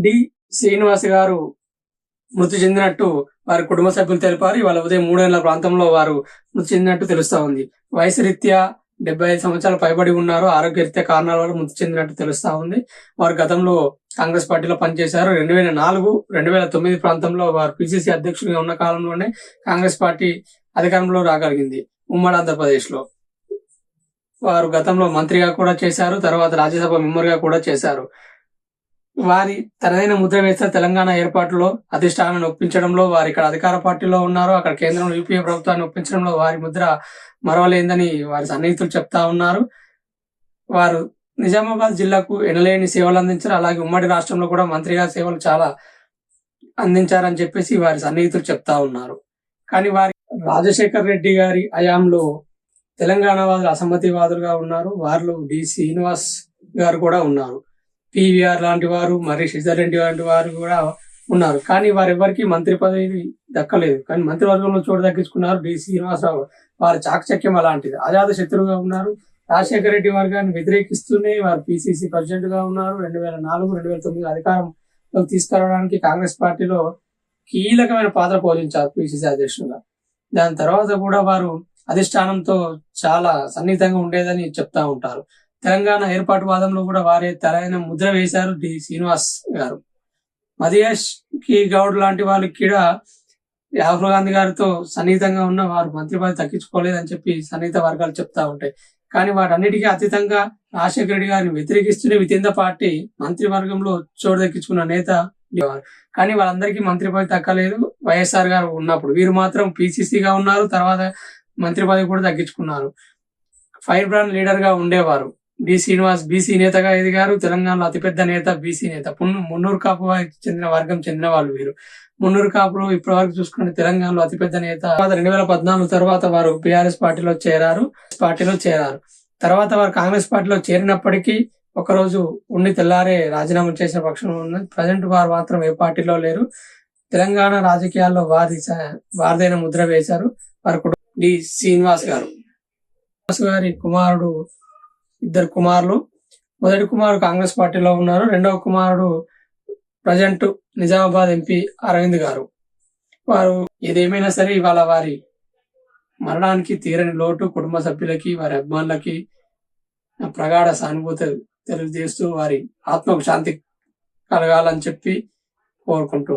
D Srinivas గారు మృతి చెందినట్టు వారి కుటుంబ సభ్యులు తెలిపారు. ఇవాళ ఉదయం మూడేళ్ళ ప్రాంతంలో వారు మృతి చెందినట్టు తెలుస్తా ఉంది. వయసు రీత్యా డెబ్బై ఐదు సంవత్సరాలు పైబడి ఉన్నారు. ఆరోగ్యరీత్యా కారణాల వల్ల మృతి చెందినట్టు తెలుస్తా ఉంది. వారు గతంలో కాంగ్రెస్ పార్టీలో పనిచేశారు. రెండు వేల నాలుగు రెండు వేల తొమ్మిది ప్రాంతంలో వారు పిసిసి అధ్యక్షుడిగా ఉన్న కాలంలోనే కాంగ్రెస్ పార్టీ అధికారంలో రాగలిగింది. ఉమ్మడి ఆంధ్రప్రదేశ్లో వారు గతంలో మంత్రిగా కూడా చేశారు. తర్వాత రాజ్యసభ మెంబర్గా కూడా చేశారు. వారి తనదైన ముద్ర వేస్తే తెలంగాణ ఏర్పాటులో అధిష్టానాన్ని ఒప్పించడంలో వారు ఇక్కడ అధికార పార్టీలో ఉన్నారు అక్కడ కేంద్రంలో యూపీఏ ప్రభుత్వాన్ని ఒప్పించడంలో వారి ముద్ర మరవలేందని వారి సన్నిహితులు చెప్తా ఉన్నారు. వారు నిజామాబాద్ జిల్లాకు ఎనలేని సేవలు అందించారు. అలాగే ఉమ్మడి రాష్ట్రంలో కూడా మంత్రిగా సేవలు చాలా అందించారని చెప్పేసి వారి సన్నిహితులు చెప్తా ఉన్నారు. కానీ వారి రాజశేఖర్ రెడ్డి గారి హయాంలో తెలంగాణ వాదులు అసమ్మతివాదులుగా ఉన్నారు. వారిలో డి శ్రీనివాస్ గారు కూడా ఉన్నారు. పివిఆర్ లాంటి వారు మరి సిద్ధారెడ్డి లాంటి వారు కూడా ఉన్నారు. కానీ వారెవరికి మంత్రి పదవి దక్కలేదు. కానీ మంత్రివర్గంలో చోటు దక్కించుకున్నారు డి. శ్రీనివాసరావు. వారి చాకచక్యం అలాంటిది. అజాత శత్రువుగా ఉన్నారు. రాజశేఖర రెడ్డి వర్గాన్ని వ్యతిరేకిస్తూనే వారు పిసిసి ప్రెసిడెంట్గా ఉన్నారు. రెండు వేల నాలుగు రెండు వేల తొమ్మిది అధికారంలోకి తీసుకురావడానికి కాంగ్రెస్ పార్టీలో కీలకమైన పాత్ర పోషించారు పిసిసి అధ్యక్షులుగా. దాని తర్వాత కూడా వారు అధిష్టానంతో చాలా సన్నిహితంగా ఉండేదని చెప్తా ఉంటారు. తెలంగాణ ఏర్పాటు వాదంలో కూడా వారే తెరైన ముద్ర వేశారు డి శ్రీనివాస్ గారు. మధుయేష్కి గౌడ్ లాంటి వాళ్ళకి కూడా రాహుల్ గాంధీ గారితో సన్నిహితంగా ఉన్న వారు మంత్రి పదవి తగ్గించుకోలేదని చెప్పి సన్నిహిత వర్గాలు చెప్తా ఉంటాయి. కానీ వాటన్నిటికీ అతీతంగా రాజశేఖర రెడ్డి గారిని వ్యతిరేకిస్తూనే వితిన్ పార్టీ మంత్రివర్గంలో చోటు దక్కించుకున్న నేత కానీ వాళ్ళందరికీ మంత్రి పదవి తగ్గలేదు వైఎస్ఆర్ గారు ఉన్నప్పుడు వీరు మాత్రం పీసీసీగా ఉన్నారు. తర్వాత మంత్రి పదవి కూడా తగ్గించుకున్నారు. ఫైర్ బ్రాండ్ లీడర్గా ఉండేవారు. డి శ్రీనివాస్ బీసీ నేతగా ఎదిగారు. తెలంగాణలో అతిపెద్ద నేత బీసీ నేత. పున్ను- మున్నూరు కాపు వారికి చెందిన వర్గం చెందిన వాళ్ళు వీరు. మున్నూరు కాపులు ఇప్పటి వరకు చూసుకుంటే తెలంగాణలో అతిపెద్ద నేత. తర్వాత రెండు వేల పద్నాలుగు తర్వాత వారు బీఆర్ఎస్ పార్టీలో చేరారు. పార్టీలో చేరారు. తర్వాత వారు కాంగ్రెస్ పార్టీలో చేరినప్పటికీ ఒకరోజు ఉండి తెల్లారే రాజీనామా చేసిన పక్షంలో ఉన్నది ప్రజెంట్ వారు మాత్రం ఏ పార్టీలో లేరు. తెలంగాణ రాజకీయాల్లో వారి వారిదైన ముద్ర వేశారు. వారి కుటుంబ డి శ్రీనివాస్ గారు. గారి కుమారుడు ఇద్దరు కుమారులు. మొదటి కుమారుడు కాంగ్రెస్ పార్టీలో ఉన్నారు. రెండవ కుమారుడు ప్రజెంట్ నిజామాబాద్ ఎంపీ అరవింద్ గారు. వారు ఏదేమైనా సరే ఇవాళ వారి మరణానికి తీరని లోటు కుటుంబ సభ్యులకి వారి అభిమానులకి ప్రగాఢ సానుభూతి తెలియజేస్తూ వారి ఆత్మకు శాంతి కలగాలని చెప్పి కోరుకుంటూ